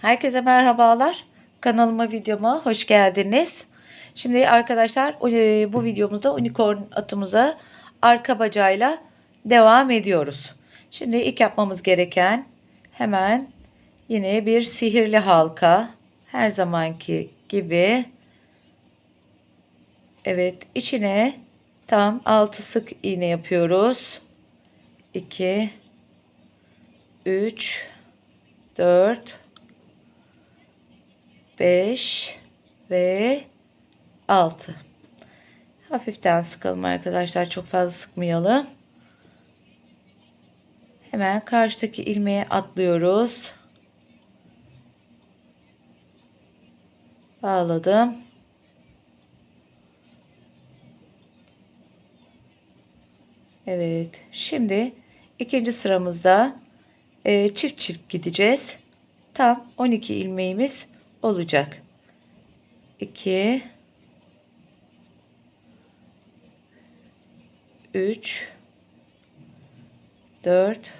Herkese merhabalar. Kanalıma videoma hoş geldiniz. Şimdi arkadaşlar e, bu videomuzda unicorn atımıza arka bacayla devam ediyoruz. Şimdi ilk yapmamız gereken hemen yine bir sihirli halka. Her zamanki gibi. Evet içine tam 6 sık iğne yapıyoruz. 2 3 4 5 ve 6. Hafiften sıkalım arkadaşlar. Çok fazla sıkmayalım. Hemen karşıdaki ilmeğe atlıyoruz. Bağladım. Evet. Şimdi ikinci sıramızda e, çift çift gideceğiz. Tam 12 ilmeğimiz olacak. 2 3 4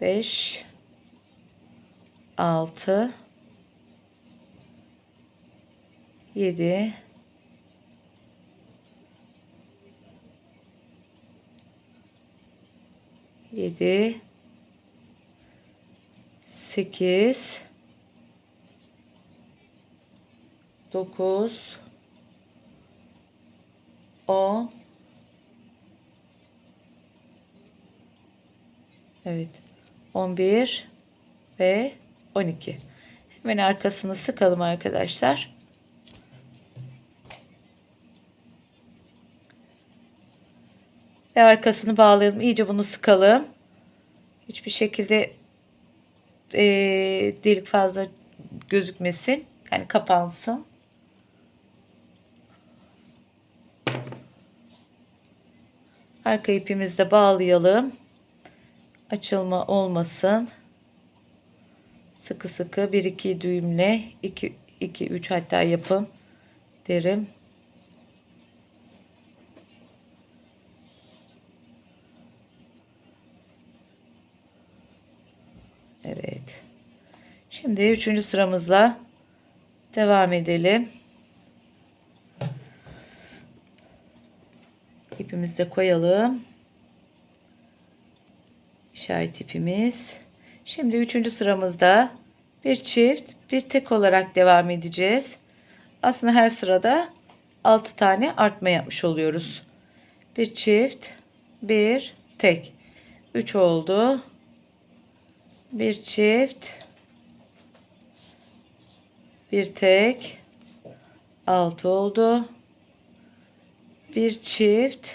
5 6 7 7 8 9 10 Evet 11 ve 12 hemen arkasını sıkalım arkadaşlar. Ve arkasını bağlayalım iyice bunu sıkalım. Hiçbir şekilde e, delik fazla gözükmesin yani kapansın Arka ipimizi bağlayalım. Açılma olmasın. Sıkı sıkı 1 2 düğümle 2 2 3 hatta yapın derim. Evet. Şimdi üçüncü sıramızla devam edelim. İpimizi de koyalım. İşaret ipimiz. Şimdi üçüncü sıramızda bir çift bir tek olarak devam edeceğiz. Aslında her sırada 6 tane artma yapmış oluyoruz. Bir çift, bir tek. 3 oldu. Bir çift, bir tek, 6 oldu bir çift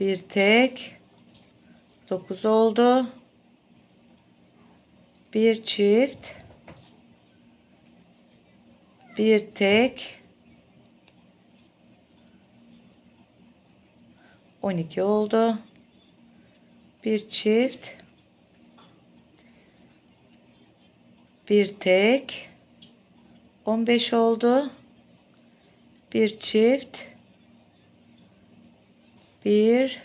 bir tek. 9 oldu. Bir çift. Bir tek. 12 oldu. Bir çift. Bir tek. 15 oldu. Bir çift bir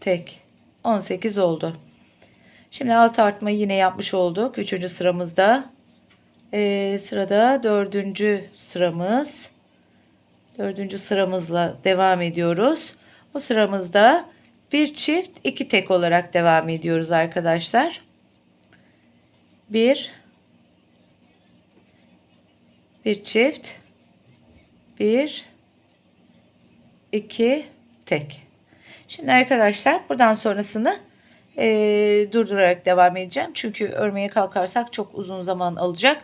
tek 18 oldu. Şimdi alt artmayı yine yapmış olduk. Üçüncü sıramızda. Ee, sırada dördüncü sıramız. Dördüncü sıramızla devam ediyoruz. Bu sıramızda bir çift iki tek olarak devam ediyoruz arkadaşlar. Bir bir çift 1 2 tek. Şimdi arkadaşlar buradan sonrasını e, durdurarak devam edeceğim. Çünkü örmeye kalkarsak çok uzun zaman alacak.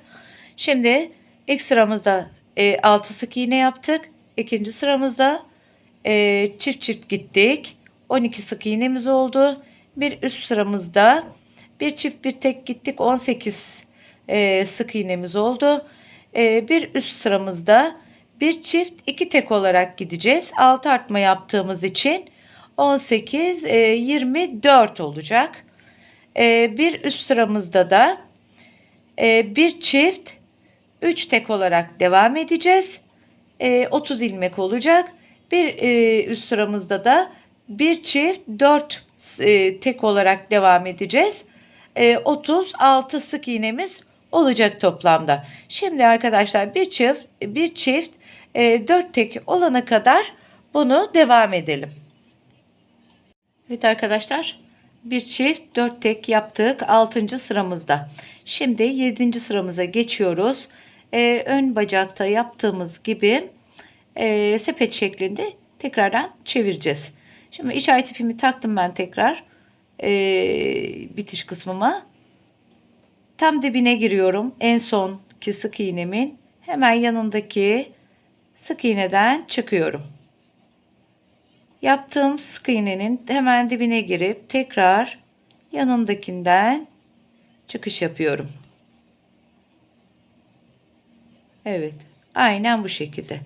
Şimdi ilk sıramızda e, 6 sık iğne yaptık. İkinci sıramızda e, çift çift gittik. 12 sık iğnemiz oldu. Bir üst sıramızda bir çift bir tek gittik. 18 e, sık iğnemiz oldu. E, bir üst sıramızda bir çift iki tek olarak gideceğiz. 6 artma yaptığımız için 18 24 e, olacak. E, bir üst sıramızda da e, bir çift 3 tek olarak devam edeceğiz. 30 ilmek olacak. Bir üst sıramızda da bir çift 4 e, tek olarak devam edeceğiz. E, 36 sık iğnemiz olacak toplamda. Şimdi arkadaşlar bir çift bir çift e, 4 tek olana kadar bunu devam edelim. Evet arkadaşlar bir çift 4 tek yaptık 6. sıramızda. Şimdi 7. sıramıza geçiyoruz. Ee, ön bacakta yaptığımız gibi e, sepet şeklinde tekrardan çevireceğiz. Şimdi işaret ipimi taktım ben tekrar e, bitiş kısmıma. Tam dibine giriyorum. En sonki sık iğnemin hemen yanındaki sık iğneden çıkıyorum. Yaptığım sık iğnenin hemen dibine girip tekrar yanındakinden çıkış yapıyorum. Evet. Aynen bu şekilde.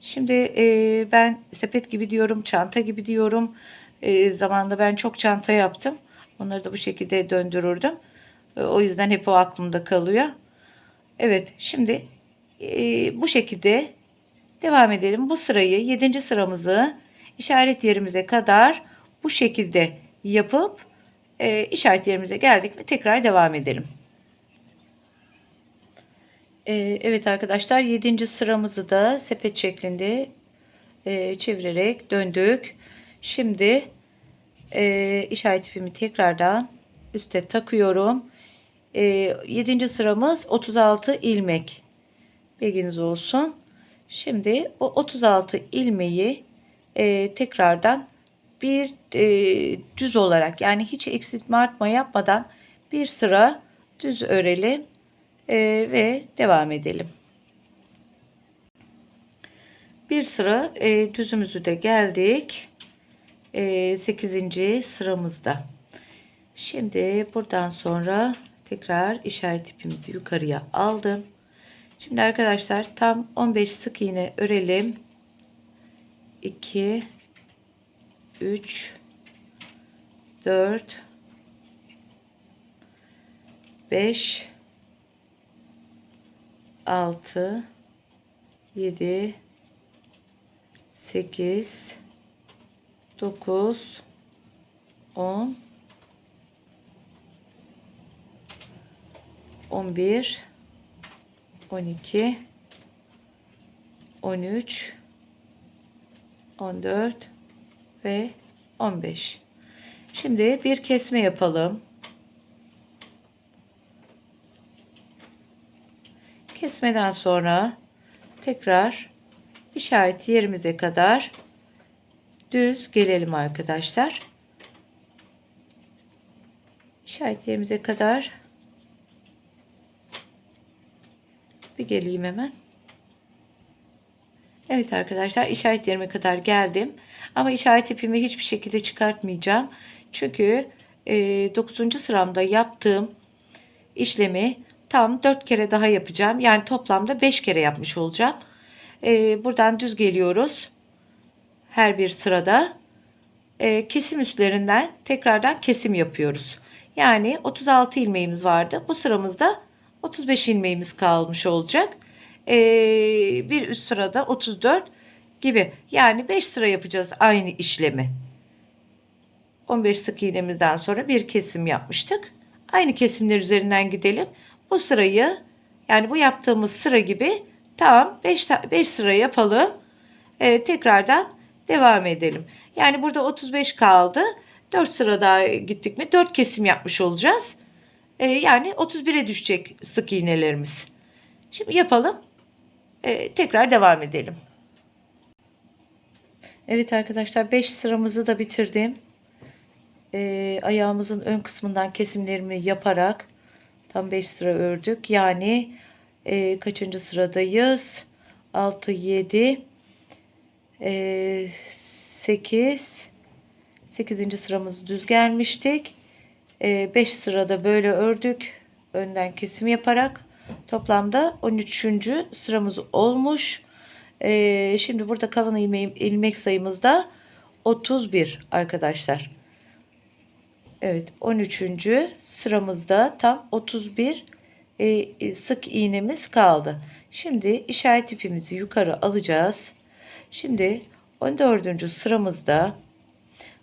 Şimdi e, ben sepet gibi diyorum, çanta gibi diyorum. E, zamanında ben çok çanta yaptım. Onları da bu şekilde döndürürdüm. E, o yüzden hep o aklımda kalıyor. Evet, şimdi e, bu şekilde devam edelim. Bu sırayı, 7. sıramızı işaret yerimize kadar bu şekilde yapıp e, işaret yerimize geldik mi tekrar devam edelim. Ee, evet arkadaşlar 7. sıramızı da sepet şeklinde e, çevirerek döndük. Şimdi e, işaret ipimi tekrardan üste takıyorum. E, 7. sıramız 36 ilmek. Bilginiz olsun. Şimdi o 36 ilmeği e, tekrardan bir e, düz olarak yani hiç eksiltme artma yapmadan bir sıra düz örelim e, ve devam edelim. Bir sıra e, düzümüzü de geldik. E, 8. sıramızda. Şimdi buradan sonra tekrar işaret ipimizi yukarıya aldım. Şimdi arkadaşlar tam 15 sık iğne örelim. 2 3 4 5 6 7 8 9 10 11 12 13 14 ve 15 şimdi bir kesme yapalım. Kesmeden sonra tekrar işaret yerimize kadar düz gelelim arkadaşlar. İşaret yerimize kadar bir geleyim hemen Evet arkadaşlar işaret yerime kadar geldim. Ama işaret ipimi hiçbir şekilde çıkartmayacağım. Çünkü e, 9. sıramda yaptığım işlemi tam 4 kere daha yapacağım. Yani toplamda 5 kere yapmış olacağım. E, buradan düz geliyoruz. Her bir sırada. E, kesim üstlerinden tekrardan kesim yapıyoruz. Yani 36 ilmeğimiz vardı. Bu sıramızda 35 ilmeğimiz kalmış olacak. Ee, bir üst sırada 34 gibi. Yani 5 sıra yapacağız aynı işlemi. 15 sık iğnemizden sonra bir kesim yapmıştık. Aynı kesimler üzerinden gidelim. Bu sırayı yani bu yaptığımız sıra gibi tamam 5 5 sıra yapalım. Ee, tekrardan devam edelim. Yani burada 35 kaldı. 4 sıra daha gittik mi 4 kesim yapmış olacağız. Ee, yani 31'e düşecek sık iğnelerimiz. Şimdi yapalım. Ee, tekrar devam edelim. Evet arkadaşlar 5 sıramızı da bitirdim. Ee, ayağımızın ön kısmından kesimlerimi yaparak tam 5 sıra ördük. Yani e, kaçıncı sıradayız? 6, 7, e, 8, 8. sıramız düz gelmiştik. 5 e, sırada böyle ördük. Önden kesim yaparak. Toplamda 13. sıramız olmuş. Ee, şimdi burada kalan ilmek, ilmek sayımız da 31 arkadaşlar. Evet 13. sıramızda tam 31 e, sık iğnemiz kaldı. Şimdi işaret ipimizi yukarı alacağız. Şimdi 14. sıramızda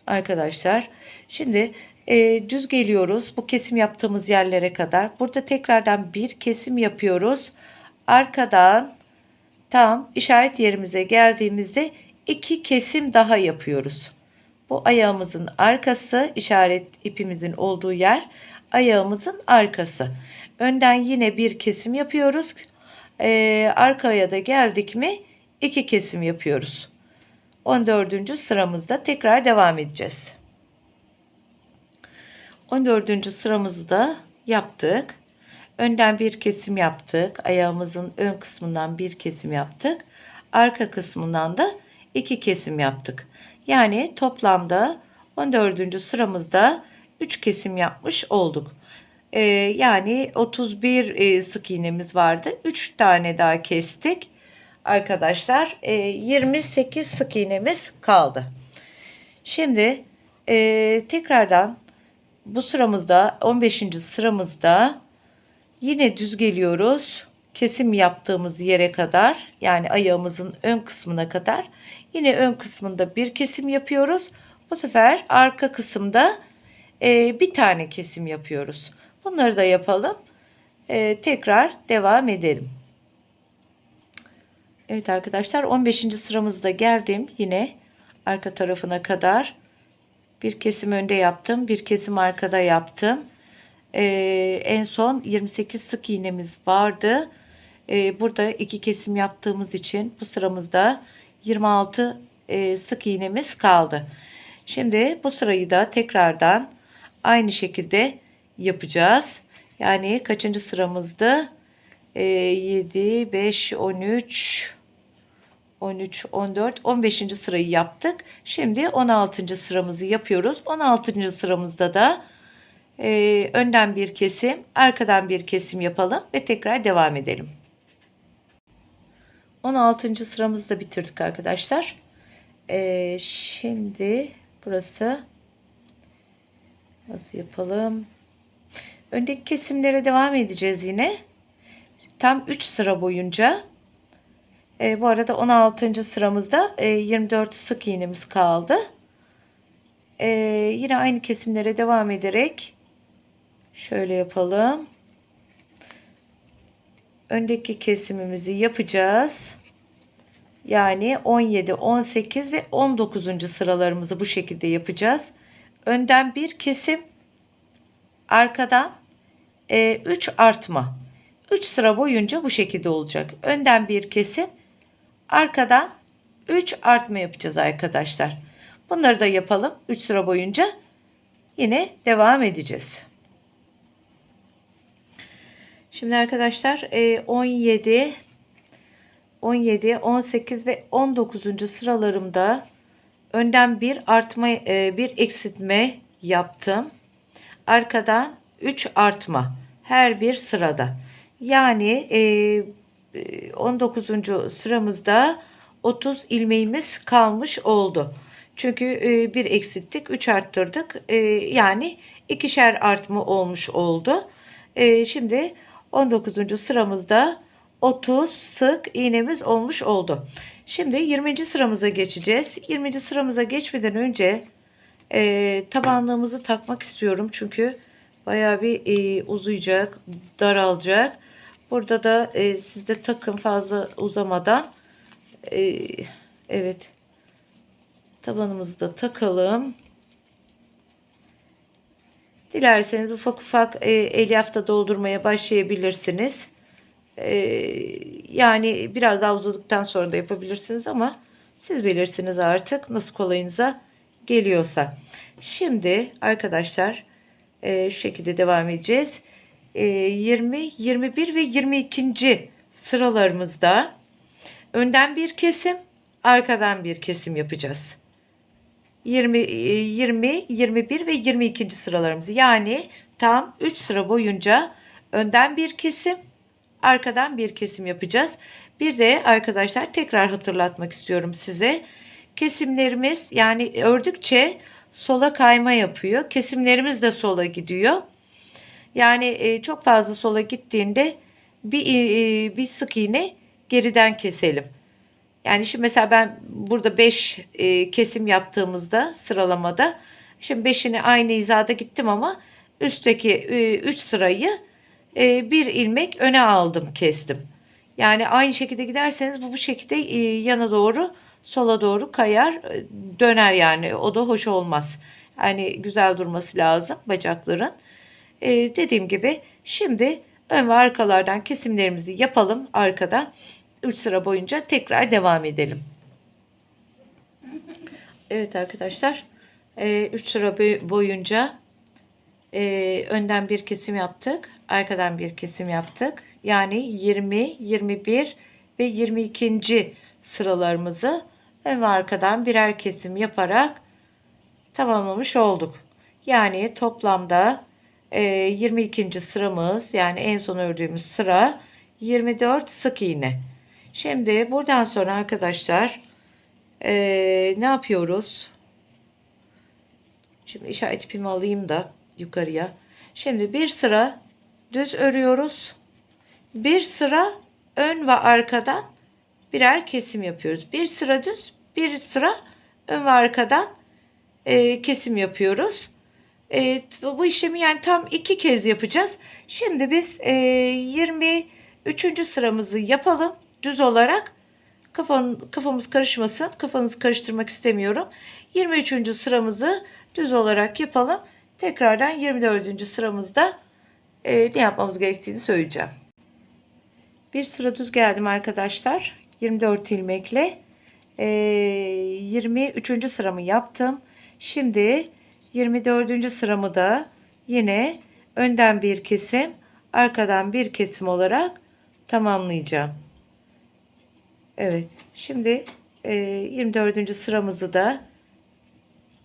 Arkadaşlar şimdi e, düz geliyoruz bu kesim yaptığımız yerlere kadar. Burada tekrardan bir kesim yapıyoruz. Arkadan tam işaret yerimize geldiğimizde iki kesim daha yapıyoruz. Bu ayağımızın arkası işaret ipimizin olduğu yer ayağımızın arkası. Önden yine bir kesim yapıyoruz. Ee, arkaya da geldik mi iki kesim yapıyoruz. 14. sıramızda tekrar devam edeceğiz. 14. sıramızda yaptık. Önden bir kesim yaptık. Ayağımızın ön kısmından bir kesim yaptık. Arka kısmından da iki kesim yaptık. Yani toplamda 14. sıramızda 3 kesim yapmış olduk. Ee, yani 31 e, sık iğnemiz vardı. 3 tane daha kestik. Arkadaşlar e, 28 sık iğnemiz kaldı. Şimdi e, tekrardan bu sıramızda 15. sıramızda yine düz geliyoruz. Kesim yaptığımız yere kadar yani ayağımızın ön kısmına kadar yine ön kısmında bir kesim yapıyoruz. Bu sefer arka kısımda e, bir tane kesim yapıyoruz. Bunları da yapalım. E, tekrar devam edelim. Evet arkadaşlar 15. sıramızda geldim yine arka tarafına kadar bir kesim önde yaptım bir kesim arkada yaptım. Ee, en son 28 sık iğnemiz vardı. Ee, burada iki kesim yaptığımız için bu sıramızda 26 e, sık iğnemiz kaldı. Şimdi bu sırayı da tekrardan aynı şekilde yapacağız. Yani kaçıncı sıramızda e, 7 5 13 13, 14, 15. sırayı yaptık. Şimdi 16. sıramızı yapıyoruz. 16. sıramızda da e, önden bir kesim, arkadan bir kesim yapalım ve tekrar devam edelim. 16. sıramızı da bitirdik arkadaşlar. E, şimdi burası nasıl yapalım? Öndeki kesimlere devam edeceğiz yine. Tam 3 sıra boyunca e, bu arada 16. sıramızda e, 24 sık iğnemiz kaldı. E, yine aynı kesimlere devam ederek şöyle yapalım. Öndeki kesimimizi yapacağız. Yani 17, 18 ve 19. sıralarımızı bu şekilde yapacağız. Önden bir kesim, arkadan 3 e, artma. 3 sıra boyunca bu şekilde olacak. Önden bir kesim, Arkadan 3 artma yapacağız arkadaşlar. Bunları da yapalım. 3 sıra boyunca yine devam edeceğiz. Şimdi arkadaşlar 17 17 18 ve 19. sıralarımda önden bir artma e, bir eksiltme yaptım. Arkadan 3 artma her bir sırada. Yani e, 19. sıramızda 30 ilmeğimiz kalmış oldu. Çünkü e, bir eksilttik, 3 arttırdık. E, yani ikişer artma olmuş oldu. E, şimdi 19. sıramızda 30 sık iğnemiz olmuş oldu. Şimdi 20. sıramıza geçeceğiz. 20. sıramıza geçmeden önce tabanlığımızı takmak istiyorum. Çünkü bayağı bir e, uzayacak, daralacak. Burada da e, siz de takın fazla uzamadan. E, evet. Tabanımızı da takalım. Dilerseniz ufak ufak e, elyafta doldurmaya başlayabilirsiniz. E, yani biraz daha uzadıktan sonra da yapabilirsiniz ama siz bilirsiniz artık nasıl kolayınıza geliyorsa. Şimdi arkadaşlar e, şu şekilde devam edeceğiz. 20, 21 ve 22. sıralarımızda önden bir kesim, arkadan bir kesim yapacağız. 20, 20, 21 ve 22. sıralarımız. Yani tam 3 sıra boyunca önden bir kesim, arkadan bir kesim yapacağız. Bir de arkadaşlar tekrar hatırlatmak istiyorum size. Kesimlerimiz yani ördükçe sola kayma yapıyor. Kesimlerimiz de sola gidiyor. Yani e, çok fazla sola gittiğinde bir, e, bir sık iğne geriden keselim. Yani şimdi mesela ben burada 5 kesim yaptığımızda sıralamada şimdi 5'ini aynı hizada gittim ama üstteki 3 sırayı e, bir ilmek öne aldım kestim. Yani aynı şekilde giderseniz bu bu şekilde e, yana doğru sola doğru kayar e, döner yani o da hoş olmaz. Yani güzel durması lazım bacakların. E, dediğim gibi şimdi ön ve arkalardan kesimlerimizi yapalım arkadan 3 sıra boyunca tekrar devam edelim. Evet arkadaşlar 3 sıra boy- boyunca e, önden bir kesim yaptık arkadan bir kesim yaptık. Yani 20, 21 ve 22. sıralarımızı ön ve arkadan birer kesim yaparak tamamlamış olduk. Yani toplamda e, 22. sıramız yani en son ördüğümüz sıra 24 sık iğne. Şimdi buradan sonra arkadaşlar e, ne yapıyoruz? Şimdi işaret ipimi alayım da yukarıya. Şimdi bir sıra düz örüyoruz. Bir sıra ön ve arkadan birer kesim yapıyoruz. Bir sıra düz, bir sıra ön ve arkadan e, kesim yapıyoruz. E, bu işlemi yani tam iki kez yapacağız. Şimdi biz e, 23. sıramızı yapalım düz olarak. Kafan, kafamız karışmasın. Kafanızı karıştırmak istemiyorum. 23. sıramızı düz olarak yapalım. Tekrardan 24. sıramızda e, ne yapmamız gerektiğini söyleyeceğim. Bir sıra düz geldim arkadaşlar. 24 ilmekle e, 23. sıramı yaptım. Şimdi 24. sıramı da yine önden bir kesim, arkadan bir kesim olarak tamamlayacağım. Evet. Şimdi e, 24. sıramızı da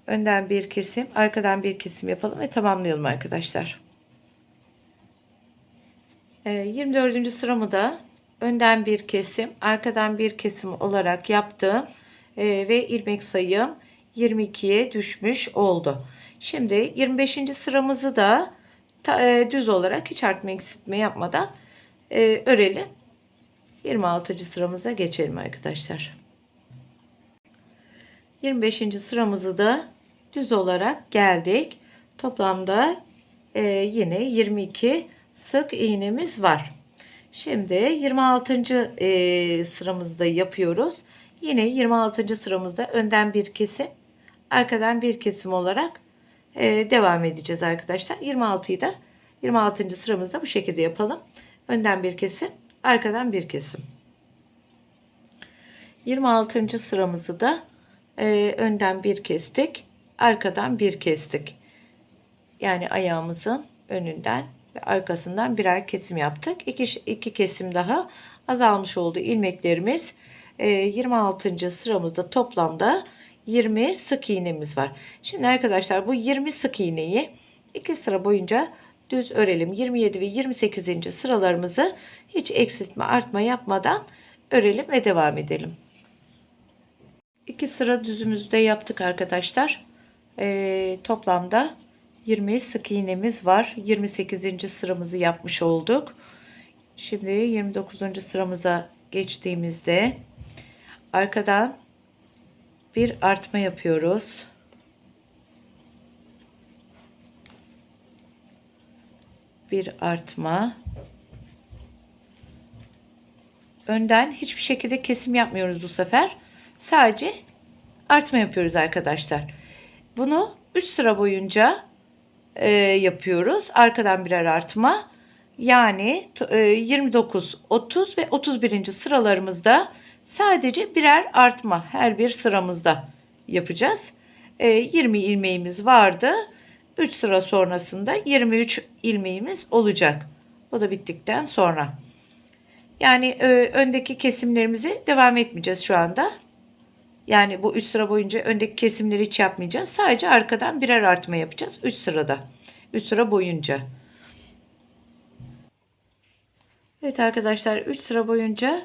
önden bir kesim, arkadan bir kesim yapalım ve tamamlayalım arkadaşlar. 24. Ee, sıramı da önden bir kesim, arkadan bir kesim olarak yaptım. Ee, ve ilmek sayım 22'ye düşmüş oldu. Şimdi 25. sıramızı da e, düz olarak hiç artma eksiltme yapmadan e, örelim. 26. sıramıza geçelim arkadaşlar. 25. sıramızı da düz olarak geldik. Toplamda e, yine 22 sık iğnemiz var. Şimdi 26. E, sıramızda yapıyoruz. Yine 26. sıramızda önden bir kesim, arkadan bir kesim olarak e, devam edeceğiz arkadaşlar. 26'yı da 26. sıramızda bu şekilde yapalım. Önden bir kesim, arkadan bir kesim. 26. sıramızı da e, önden bir kestik, arkadan bir kestik. Yani ayağımızın önünden ve arkasından birer kesim yaptık. İki, iki kesim daha azalmış oldu ilmeklerimiz. E, 26. sıramızda toplamda 20 sık iğnemiz var. Şimdi arkadaşlar bu 20 sık iğneyi iki sıra boyunca düz örelim. 27 ve 28. sıralarımızı hiç eksiltme artma yapmadan örelim ve devam edelim. İki sıra düzümüzü de yaptık arkadaşlar. E, toplamda 20 sık iğnemiz var. 28. sıramızı yapmış olduk. Şimdi 29. sıramıza geçtiğimizde arkadan bir artma yapıyoruz. Bir artma. Önden hiçbir şekilde kesim yapmıyoruz bu sefer. Sadece artma yapıyoruz arkadaşlar. Bunu 3 sıra boyunca e, yapıyoruz. Arkadan birer artma. Yani e, 29, 30 ve 31. sıralarımızda sadece birer artma her bir sıramızda yapacağız. E, 20 ilmeğimiz vardı. 3 sıra sonrasında 23 ilmeğimiz olacak. Bu da bittikten sonra. Yani e, öndeki kesimlerimizi devam etmeyeceğiz şu anda. Yani bu 3 sıra boyunca öndeki kesimleri hiç yapmayacağız. Sadece arkadan birer artma yapacağız 3 sırada. 3 sıra boyunca. Evet arkadaşlar 3 sıra boyunca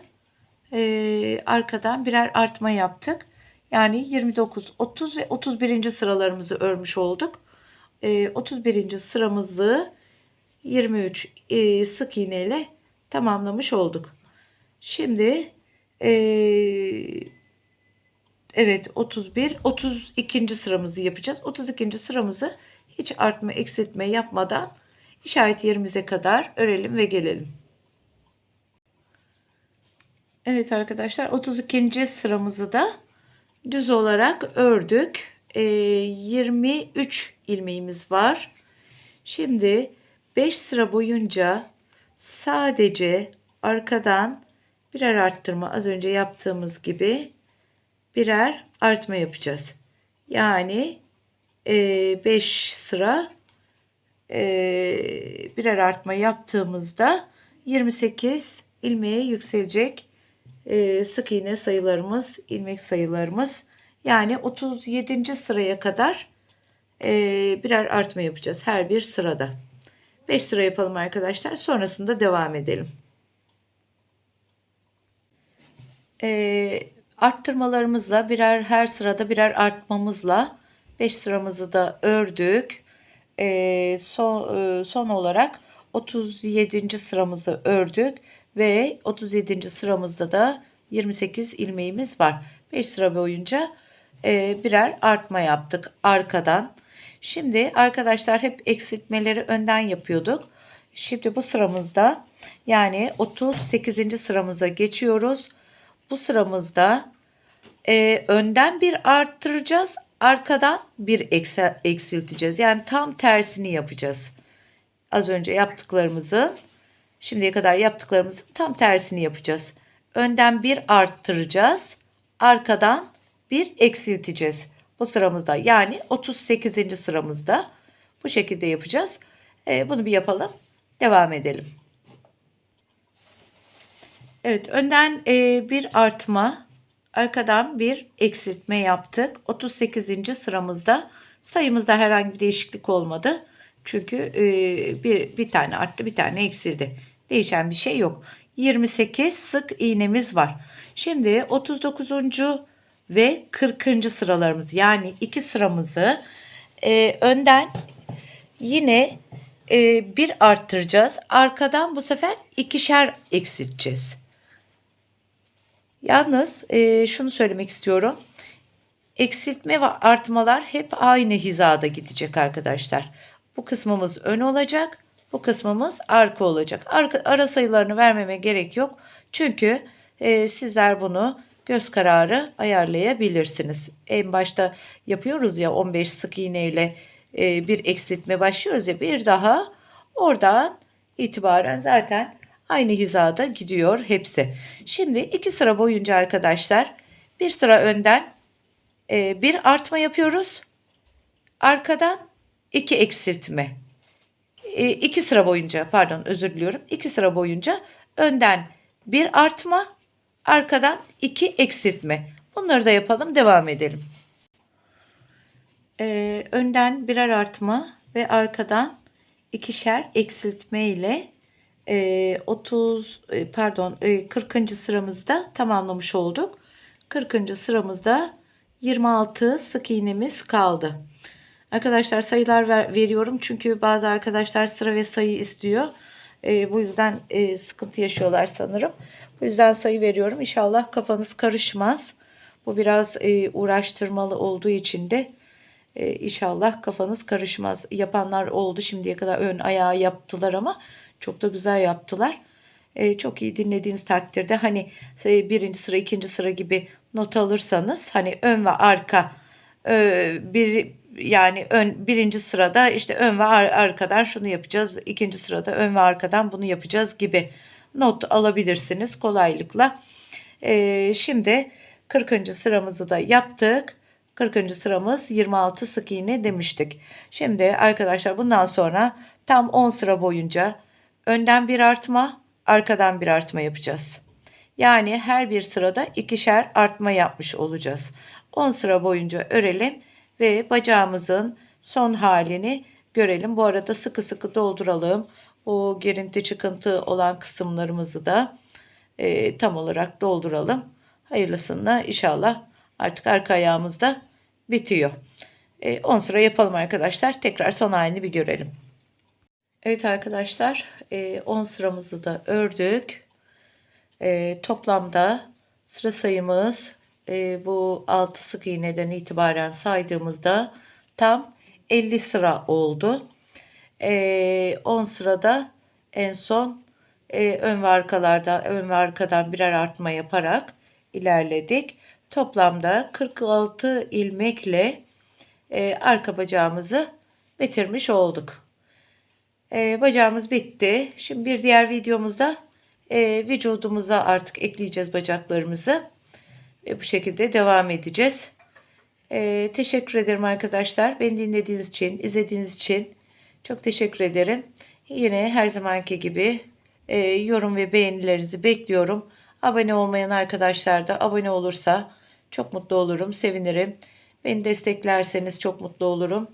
e, arkadan birer artma yaptık. Yani 29, 30 ve 31. sıralarımızı örmüş olduk. E, 31. sıramızı 23 e, sık iğne ile tamamlamış olduk. Şimdi Ee, evet 31 32. sıramızı yapacağız. 32. sıramızı hiç artma eksiltme yapmadan işaret yerimize kadar örelim ve gelelim. Evet arkadaşlar 32. sıramızı da düz olarak ördük. Ee, 23 ilmeğimiz var. Şimdi 5 sıra boyunca sadece arkadan birer arttırma az önce yaptığımız gibi birer artma yapacağız. Yani 5 sıra e, birer artma yaptığımızda 28 ilmeğe yükselecek e, sık iğne sayılarımız, ilmek sayılarımız. Yani 37. sıraya kadar e, birer artma yapacağız her bir sırada. 5 sıra yapalım arkadaşlar. Sonrasında devam edelim. E, arttırmalarımızla birer her sırada birer artmamızla 5 sıramızı da ördük. E, son, e, son olarak 37. sıramızı ördük ve 37. sıramızda da 28 ilmeğimiz var. 5 sıra boyunca e, birer artma yaptık arkadan. Şimdi arkadaşlar hep eksiltmeleri önden yapıyorduk. Şimdi bu sıramızda yani 38. sıramıza geçiyoruz. Bu sıramızda e, önden bir arttıracağız. Arkadan bir eksilteceğiz. Yani tam tersini yapacağız. Az önce yaptıklarımızın şimdiye kadar yaptıklarımızın tam tersini yapacağız. Önden bir arttıracağız. Arkadan bir eksilteceğiz. Bu sıramızda yani 38. sıramızda bu şekilde yapacağız. E, bunu bir yapalım. Devam edelim. Evet önden e, bir artma arkadan bir eksiltme yaptık. 38. sıramızda sayımızda herhangi bir değişiklik olmadı. Çünkü e, bir, bir tane arttı bir tane eksildi. Değişen bir şey yok. 28 sık iğnemiz var. Şimdi 39 ve 40. sıralarımız yani iki sıramızı e, önden yine e, bir arttıracağız. Arkadan bu sefer ikişer eksilteceğiz. Yalnız e, şunu söylemek istiyorum. Eksiltme ve artmalar hep aynı hizada gidecek arkadaşlar. Bu kısmımız ön olacak. Bu kısmımız arka olacak. Arka, ara sayılarını vermeme gerek yok. Çünkü e, sizler bunu göz kararı ayarlayabilirsiniz. En başta yapıyoruz ya 15 sık iğne ile e, bir eksiltme başlıyoruz ya bir daha oradan itibaren zaten aynı hizada gidiyor hepsi. Şimdi iki sıra boyunca arkadaşlar bir sıra önden e, bir artma yapıyoruz. Arkadan iki eksiltme. E, iki sıra boyunca pardon özür diliyorum. iki sıra boyunca önden bir artma arkadan 2 eksiltme. Bunları da yapalım devam edelim. Ee, önden birer artma ve arkadan ikişer eksiltme ile e, 30 e, pardon e, 40. sıramızda tamamlamış olduk. 40. sıramızda 26 sık iğnemiz kaldı. Arkadaşlar sayılar ver, veriyorum çünkü bazı arkadaşlar sıra ve sayı istiyor. E, bu yüzden e, sıkıntı yaşıyorlar sanırım. Bu yüzden sayı veriyorum. İnşallah kafanız karışmaz. Bu biraz e, uğraştırmalı olduğu için de e, inşallah kafanız karışmaz. Yapanlar oldu şimdiye kadar ön ayağı yaptılar ama çok da güzel yaptılar. E, çok iyi dinlediğiniz takdirde hani e, birinci sıra ikinci sıra gibi not alırsanız hani ön ve arka e, bir yani ön birinci sırada işte ön ve ar arkadan şunu yapacağız. ikinci sırada ön ve arkadan bunu yapacağız gibi not alabilirsiniz kolaylıkla. Ee, şimdi 40. sıramızı da yaptık. 40. sıramız 26 sık iğne demiştik. Şimdi arkadaşlar bundan sonra tam 10 sıra boyunca önden bir artma, arkadan bir artma yapacağız. Yani her bir sırada ikişer artma yapmış olacağız. 10 sıra boyunca örelim ve bacağımızın son halini görelim. Bu arada sıkı sıkı dolduralım. O gerinti çıkıntı olan kısımlarımızı da e, tam olarak dolduralım. Hayırlısıyla inşallah artık arka ayağımızda bitiyor. E, 10 sıra yapalım arkadaşlar. Tekrar son halini bir görelim. Evet arkadaşlar e, 10 sıramızı da ördük. E, toplamda Sıra sayımız e, bu 6 sık iğneden itibaren saydığımızda tam 50 sıra oldu. E, 10 sırada en son e, ön ve arkalarda ön ve arkadan birer artma yaparak ilerledik. Toplamda 46 ilmekle e, arka bacağımızı bitirmiş olduk. E, bacağımız bitti. Şimdi bir diğer videomuzda e, vücudumuza artık ekleyeceğiz bacaklarımızı. Ve bu şekilde devam edeceğiz. E, teşekkür ederim arkadaşlar. Beni dinlediğiniz için, izlediğiniz için çok teşekkür ederim. Yine her zamanki gibi e, yorum ve beğenilerinizi bekliyorum. Abone olmayan arkadaşlar da abone olursa çok mutlu olurum, sevinirim. Beni desteklerseniz çok mutlu olurum.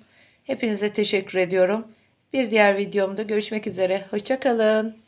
Hepinize teşekkür ediyorum. Bir diğer videomda görüşmek üzere. Hoşçakalın.